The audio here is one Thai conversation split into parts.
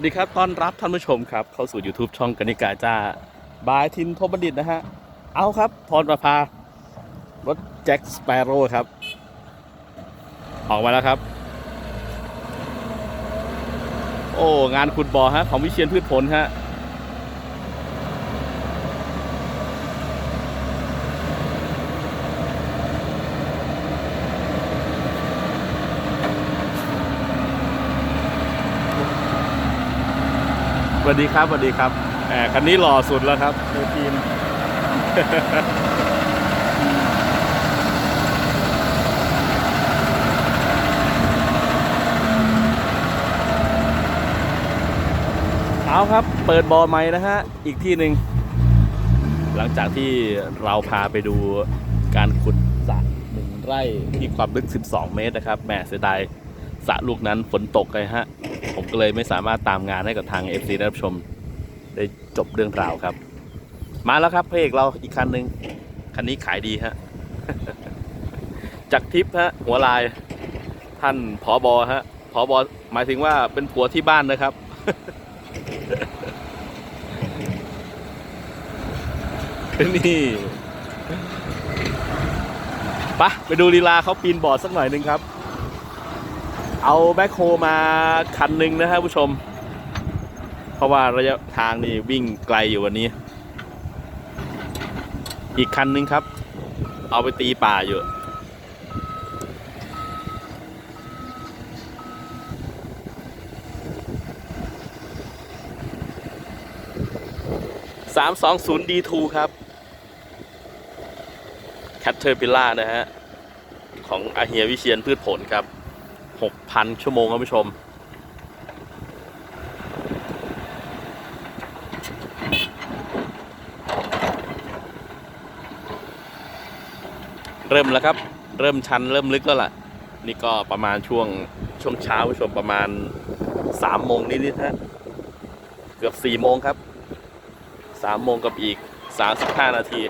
วัสดีครับต้อนรับท่านผู้ชมครับ เข้าสู่ YouTube ช่องกนิกาจ้าบายทินทบบัณฑิตนะฮะ เอาครับพรประภารถแจ็คสเปโร่ครับ ออกมาแล้วครับ โอ้ งานขุดบ่อฮะ ของวิเชียนพืชผลฮะ วัสดีครับสวัสดีครับแหมคันนี้หล่อสุดแล้วครับในทีมเอาครับ เปิดบอใหม่นะฮะ อีกที่หนึ่ง หลังจากที่เราพาไปดูการขุดสระหนึ่งไร่ที่ความลึก 12 เมตรนะครับแหมเสียดายสระลูกนั้นฝนตกเลยฮะ ผมก็เลยไม่สามารถตามงานให้กับทาง FC ได้รับชม ได้จบเรื่องราวครับ มาแล้วครับพระเอกเราอีกคันหนึ่งคันนี้ขายดีฮะจากทิพย์ฮะหัวลาย ท่านผอบอฮะผอบอหมายถึงว่าเป็นผัวที่บ้านนะครับ นี่ไปะไปดูลีลาเขาปีนบอร์ดสักหน่อยหนึ่งครับ เอาแบ็คโฮมาคันหนึ่งนะครับผู้ชม เพราะว่าระยะทางนี่วิ่งไกลอยู่วันนี้ อีกคันหนึ่งครับ เอาไปตีป่าอยู่320 D2 ครับ Caterpillar นะฮะ ของอาเฮียวิเชียนพืชผลครับ 6,000 ชั่วโมงครับผู้ชม เริ่มแล้วครับ เริ่มชันเริ่มลึกแล้วล่ะ นี่ก็ประมาณช่วงช่วงเช้าผู้ชมประมาณ3โมงนิดๆฮะเกือบ4โมงครับ3โมงกับอีก 35 นาที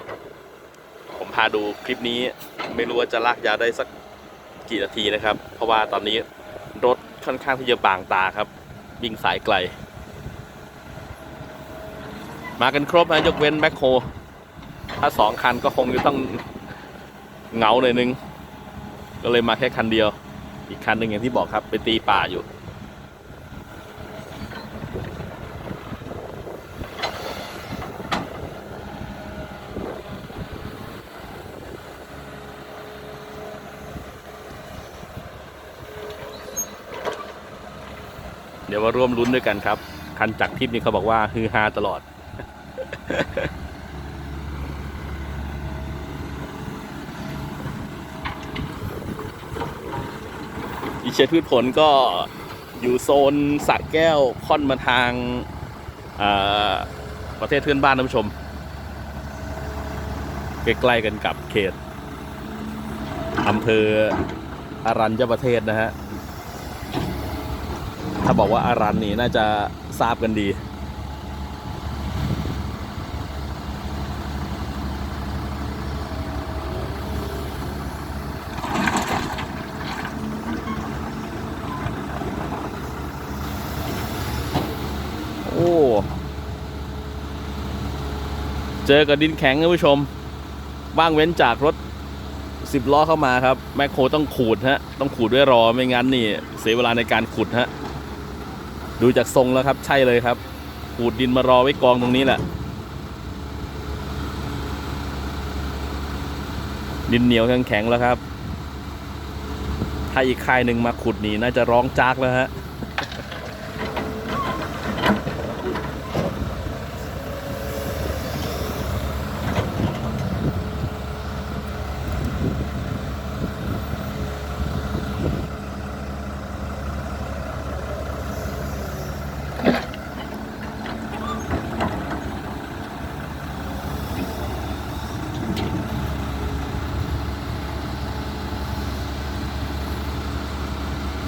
ผมพาดูคลิปนี้ไม่รู้ว่าจะลากยาวได้สัก กี่นาทีนะครับ เพราะว่าตอนนี้รถค่อนข้างที่จะบางตาครับ วิ่งสายไกล มากันครบนะยกเว้นแบ็คโฮถ้าสองคันก็คงจะต้องเหงาหน่อยนึง ก็เลยมาแค่คันเดียว อีกคันหนึ่งอย่างที่บอกครับไปตีป่าอยู่ เดี๋ยวมาร่วมลุ้นด้วยกันครับ คันจักรทิพย์นี่เขาบอกว่าฮือฮาตลอด อีเชพืชผลก็อยู่โซนสระแก้วค่อนมาทางประเทศเพื่อนบ้านท่านผู้ชม ใกล้ๆกันกับเขตอำเภออารัญญประเทศนะฮะ ถ้าบอกว่าอารันนี่น่าจะทราบกันดีโอ้เจอกับดินแข็งท่านผู้ชมว่างเว้นจากรถสิบล้อเข้ามาครับ แมคโครต้องขูดฮะ ต้องขูดด้วยรอไม่งั้นนี่ เสียเวลาในการขุดฮะ ดูจากทรงแล้วครับ ใช่เลยครับขูดดินมารอไว้กองตรงนี้แหละ ดินเหนียวแข็งแล้วครับ ถ้าอีกค่ายหนึ่งมาขุดนี่น่าจะร้องจากแล้วฮะ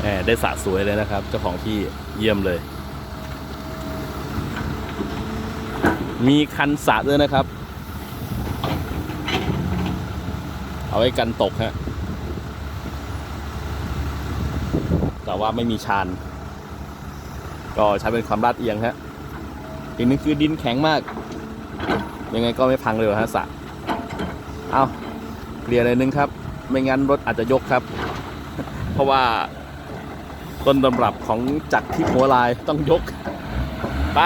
แหมได้สระสวยเลยนะครับ เจ้าของที่เยี่ยมเลย มีคันสระด้วยนะครับ เอาไว้กันตกฮะแต่ว่าไม่มีชานก็ใช้เป็นความลาดเอียงฮะอีกนึงคือดินแข็งมาก ยังไงก็ไม่พังเลยฮะสระเอาเคลียร์เลยนึงครับ ไม่งั้นรถอาจจะยกครับ เพราะว่า ต้นตำรับของจักรที่หัวลายต้องยกไป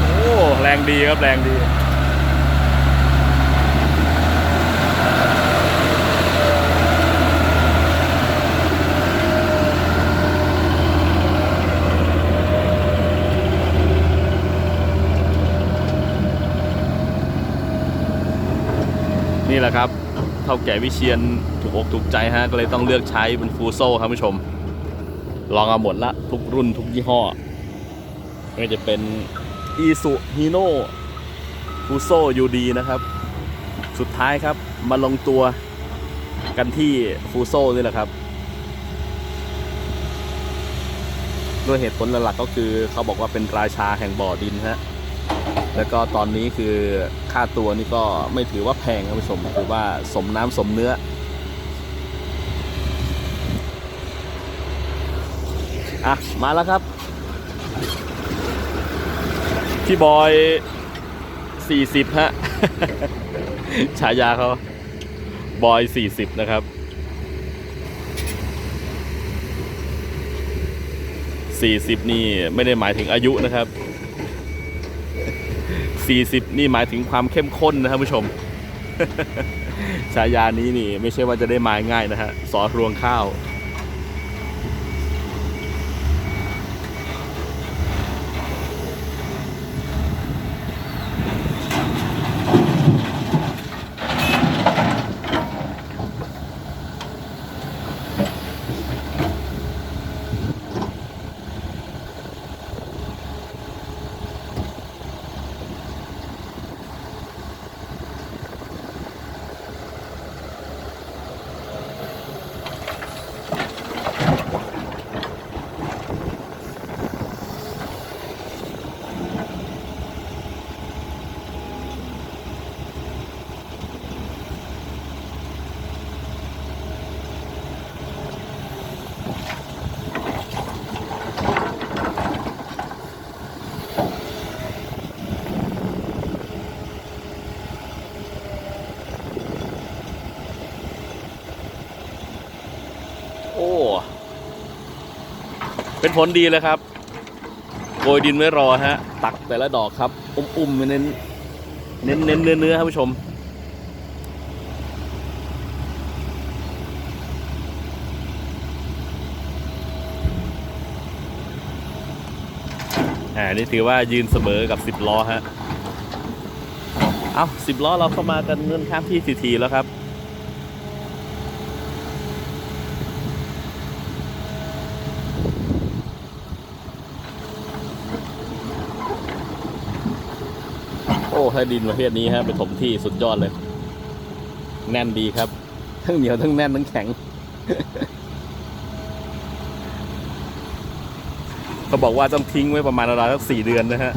โอ้ แรงดีครับ แรงดี นี่แหละครับเท่าแก่วิเชียนถูกอกถูกใจฮะก็เลยต้องเลือกใช้เป็นฟูโซ่ครับผู้ชม ลองเอาหมดละทุกรุ่นทุกยี่ห้อไม่จะเป็นอีสุฮีโน่ฟูโซ่ยูดีนะครับ สุดท้ายครับมาลงตัวกันที่ฟูโซ่นี่แหละครับด้วยเหตุผลหลักๆก็คือเขาบอกว่าเป็นราชาแห่งบ่อดินฮะ แล้วก็ตอนนี้คือค่าตัวนี่ก็ไม่ถือว่าแพงครับผู้ชมถือว่าสมน้ำสมเนื้อ อะ มาแล้วครับ พี่บอย 40 ฮะ ฉายาเขาบอย 40 นะครับ 40 นี่ไม่ได้หมายถึงอายุนะครับ 40 นี่หมายถึงความเข้มข้นนะครับผู้ชม ฉายานี้นี่ไม่ใช่ว่าจะได้มาง่ายนะฮะ สอรวงข้าว โอ้ เป็นผลดีเลยครับโกยดินไว้รอฮะ ตักแต่ละดอกครับ อุ้มๆเน้นเน้นเน้นเนื้อเนื้อครับผู้ชมอ่านี่ถือว่ายืนเสมอกับ10ล้อฮะ เอา10ล้อเราเข้ามากันเงินข้ามที่ทีทีแล้วครับ โอ้ถ้าดินประเภทนี้ฮะไปถมที่สุดยอดเลย แน่นดีครับ ทั้งเหนียวทั้งแน่นทั้งแข็งเขาบอกว่าต้องทิ้งไว้ประมาณราวๆสักสี่เดือนนะฮะ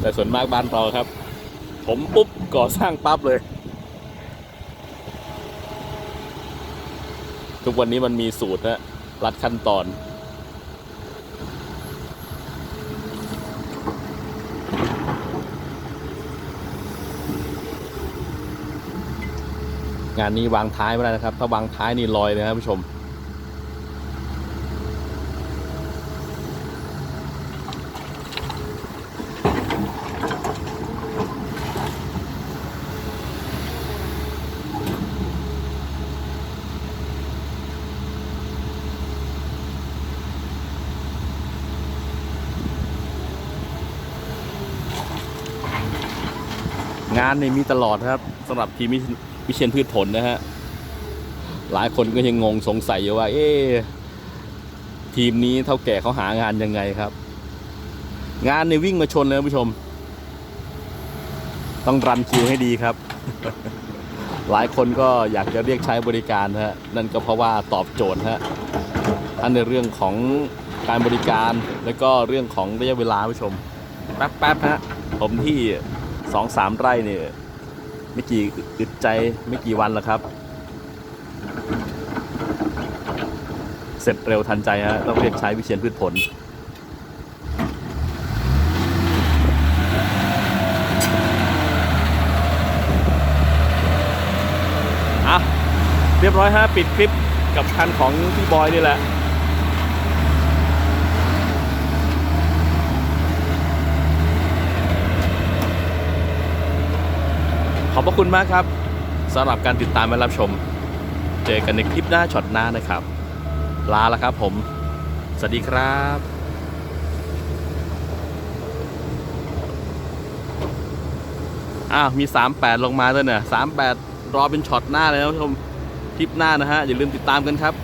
แต่ส่วนมากบ้านเราครับ ผมปุ๊บก่อสร้างปั๊บเลย ทุกวันนี้มันมีสูตรฮะรัดขั้นตอน งานนี้วางท้ายไม่ได้นะครับ ถ้าวางท้ายนี่ลอยเลยนะครับผู้ชม งานนี่มีตลอดครับสำหรับทีม วิเชียนพืชผลนะฮะ หลายคนก็ยังงงสงสัยอยู่ว่า เอ๊ทีมนี้เท่าแก่เขาหางานยังไงครับ งานในวิ่งมาชนเลยท่านผู้ชม ต้องรันคิวให้ดีครับ หลายคนก็อยากจะเรียกใช้บริการฮะนั่นก็เพราะว่าตอบโจทย์ฮะทั้งในเรื่องของการบริการแล้วก็เรื่องของระยะเวลาผู้ชมแป๊บๆฮะผมที่สองสามไร่เนี่ย ไม่กี่อึดใจไม่กี่วันแล้วครับ เสร็จเร็วทันใจฮะต้องเรียกใช้วิเชียนพืชผลอะเรียบร้อยฮะปิดคลิปกับคันของพี่บอยนี่แหละ อบพระคุณมากครับสำหรับการติดตามและรับชม เจอกันในคลิปหน้าช็อตหน้านะครับ ลาแล้วครับผม สวัสดีครับอ้าวมี 38 ลงมาด้วยเนี่ย38 รอเป็นช็อตหน้าเลยนะผู้ชม คลิปหน้านะฮะ อย่าลืมติดตามกันครับ